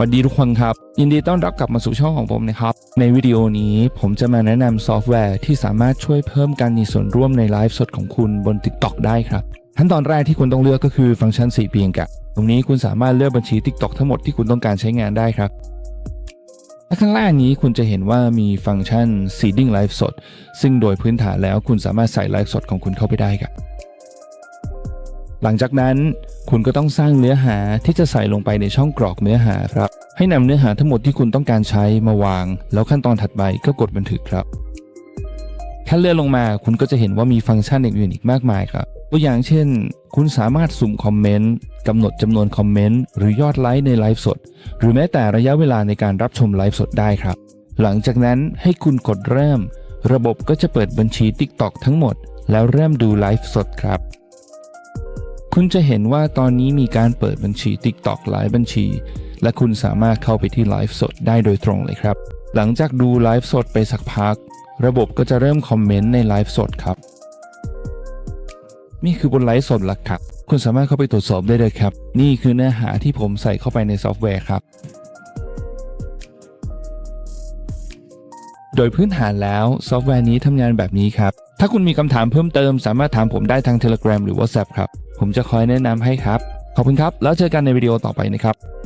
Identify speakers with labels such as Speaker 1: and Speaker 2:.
Speaker 1: สวัสดีทุกคนครับ ยินดีต้อนรับกลับมาสู่ช่องของผมนะครับ ในวิดีโอนี้ผมจะมาแนะนำซอฟต์แวร์ที่สามารถช่วยเพิ่มการมีส่วนร่วมในไลฟ์สดของคุณบน TikTok ได้ครับ ขั้นตอนแรกที่คุณต้องเลือกก็คือฟังก์ชัน 4 เพียงกะตรงนี้คุณสามารถเลือกบัญชี TikTok ทั้งหมดที่คุณต้องการใช้งานได้ครับและข้างล่างนี้คุณจะเห็นว่ามีฟังก์ชัน seeding ไลฟ์สดซึ่งโดยพื้นฐานแล้วคุณสามารถใส่ไลฟ์สดของคุณเข้าไปได้ครับหลังจากนั้น คุณก็ต้องสร้างเนื้อหาที่จะใส่ลงไปในช่องกรอกเนื้อหาครับ ให้นำเนื้อหาทั้งหมดที่คุณต้องการใช้มาวาง แล้วขั้นตอนถัดไปก็กดบันทึกครับแค่เลื่อนลงมาคุณก็จะเห็นว่ามีฟังก์ชันอื่นๆอีกมากมายครับตัวอย่างเช่น คุณสามารถสุ่มคอมเมนต์กำหนดจำนวนคอมเมนต์หรือยอดไลค์ในไลฟ์สด หรือแม้แต่ระยะเวลาในการรับชมไลฟ์สดได้ครับ หลังจากนั้นให้คุณกดเริ่ม ระบบก็จะเปิดบัญชี TikTok ทั้งหมด แล้วเริ่มดูไลฟ์สดครับ คุณจะเห็นว่าตอนนี้มีการเปิดบัญชี TikTok หลายบัญชี และคุณสามารถเข้าไปที่ไลฟ์สดได้โดยตรงเลยครับ หลังจากดูไลฟ์สดไปสักพัก ระบบก็จะเริ่มคอมเมนต์ในไลฟ์สดครับ นี่คือบนไลฟ์สดหลักครับ คุณสามารถเข้าไปตรวจสอบได้เลยครับ นี่คือเนื้อหาที่ผมใส่เข้าไปในซอฟต์แวร์ครับโดยพื้นฐานแล้วซอฟต์แวร์นี้ทำงานแบบนี้ครับ ถ้าคุณมีคำถามเพิ่มเติมสามารถถามผมได้ทาง Telegram หรือ WhatsApp ครับ ผมจะคอยแนะนำให้ครับ ขอบคุณครับ แล้วเจอกันในวิดีโอต่อไปนะครับ